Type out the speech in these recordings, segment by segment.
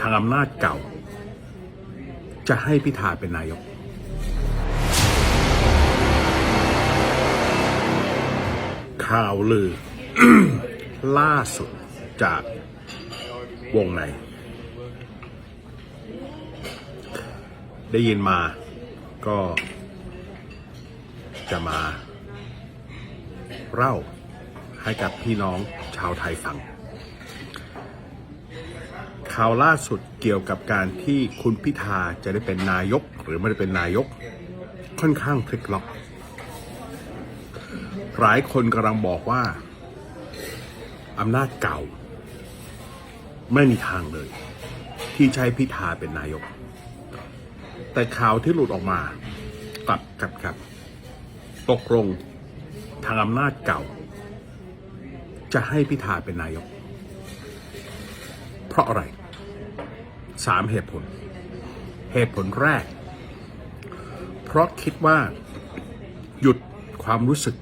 ทางอำนาจเก่า จะให้พิธาเป็นนายก ข่าวลือ ล่าสุดจากวงใน ได้ยินมาก็จะมาเล่าให้กับพี่น้องชาวไทยฟัง ข่าวล่าสุดเกี่ยวกับการที่คุณพิธาจะได้เป็นนายกหรือไม่ได้เป็นนายก ค่อนข้างพลิกล็อก หลายคนกำลังบอกว่าอำนาจเก่า ไม่มีทางเลย ที่ใช้พิธาเป็นนายก แต่ข่าวที่หลุดออกมากลับกับกลับ ตกลงทางอำนาจเก่า จะให้พิธาเป็นนายก เพราะอะไร สามเหตุผล เหตุผลแรก เพราะคิดว่า หยุดความรู้สึก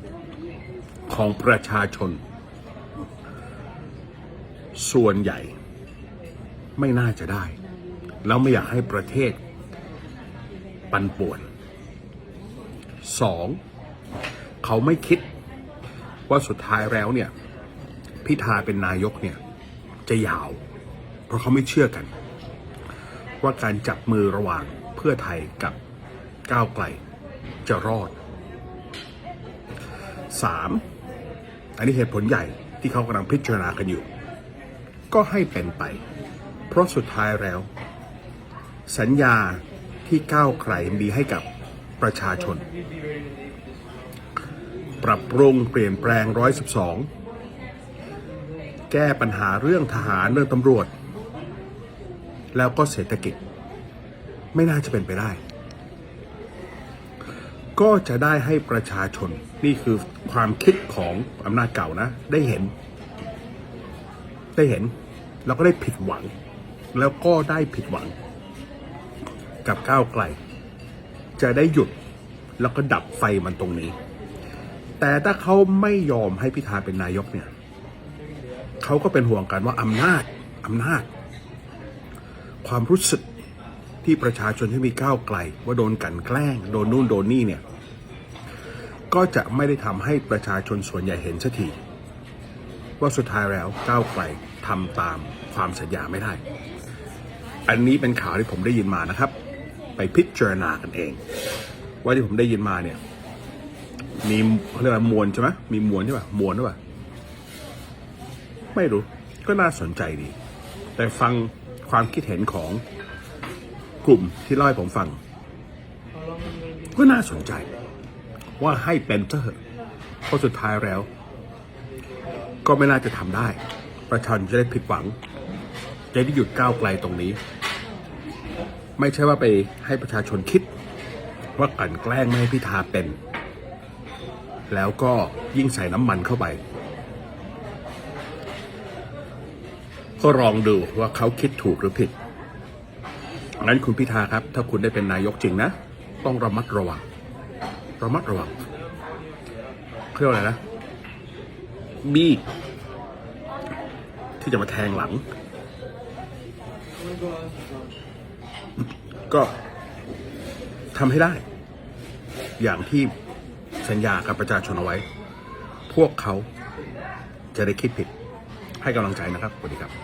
ของประชาชน ส่วนใหญ่ ไม่น่าจะได้ แล้วไม่อยากให้ประเทศ ปันป่วนสองเขาไม่คิดว่าสุดท้ายแล้วเนี่ย พิธาเป็นนายกเนี่ย จะยาว เพราะเขาไม่เชื่อกัน ว่าการจับมือระหว่างเพื่อไทยกับก้าวไกลจะรอดสามอันนี้เหตุผลใหญ่ที่เขากำลังพิจารณากันอยู่ ก็ให้เป็นไป เพราะสุดท้ายแล้ว สัญญาที่ก้าวไกลมีให้กับประชาชน ปรับปรุงเปลี่ยนแปลง 112 แก้ปัญหาเรื่องทหารเรื่องตำรวจ แล้วก็เศรษฐกิจ ไม่น่าจะเป็นไปได้ ก็จะได้ให้ประชาชนนี่คือความคิดของอำนาจเก่านะ ได้เห็น ได้เห็น แล้วก็ได้ผิดหวัง แล้วก็ได้ผิดหวัง กับก้าวไกล จะได้หยุดแล้วก็ดับไฟมันตรงนี้ แต่ถ้าเขาไม่ยอมให้พิธาเป็นนายกเนี่ย เขาก็เป็นห่วงกันว่าอำนาจอำนาจ ความรู้สึกที่ประชาชนที่มีก้าวไกล ว่าโดนกันแกล้ง โดนนู่นโดนนี่เนี่ย ก็จะไม่ได้ทำให้ประชาชนส่วนใหญ่เห็นสักทีว่าสุดท้ายแล้วก้าวไกลทำตามความสัญญาไม่ได้ อันนี้เป็นข่าวที่ผมได้ยินมานะครับ ไปพิจารณากันเอง ว่าที่ผมได้ยินมาเนี่ยมีเขาเรียกว่ามวลใช่ไหมมีมวลใช่ป่ะมวลหรือเปล่าไม่รู้ก็น่าสนใจดี แต่ฟัง ความคิดเห็นของกลุ่มที่เล่าให้ผมฟัง ก็น่าสนใจ ว่าให้เป็นเถอะเพราะสุดท้ายแล้ว ก็ไม่น่าจะทำได้ ประชาชนจะได้ผิดหวัง จะได้หยุดก้าวไกลตรงนี้ ไม่ใช่ว่าไปให้ประชาชนคิด ว่ากลั่นแกล้งไม่ให้พิธาเป็น แล้วก็ยิ่งใส่น้ำมันเข้าไป ก็ลองดูว่าเขาคิดถูกหรือผิดงั้นคุณพิธาครับ ถ้าคุณได้เป็นนายกจริงนะ ต้องระมัดระวัง ระมัดระวังเรียกว่าอะไรนะมีดที่จะมาแทงหลัง ก็ทำให้ได้ อย่างที่สัญญากับประชาชนเอาไว้ พวกเขาจะได้คิดผิด ให้กำลังใจนะครับสวัสดีครับ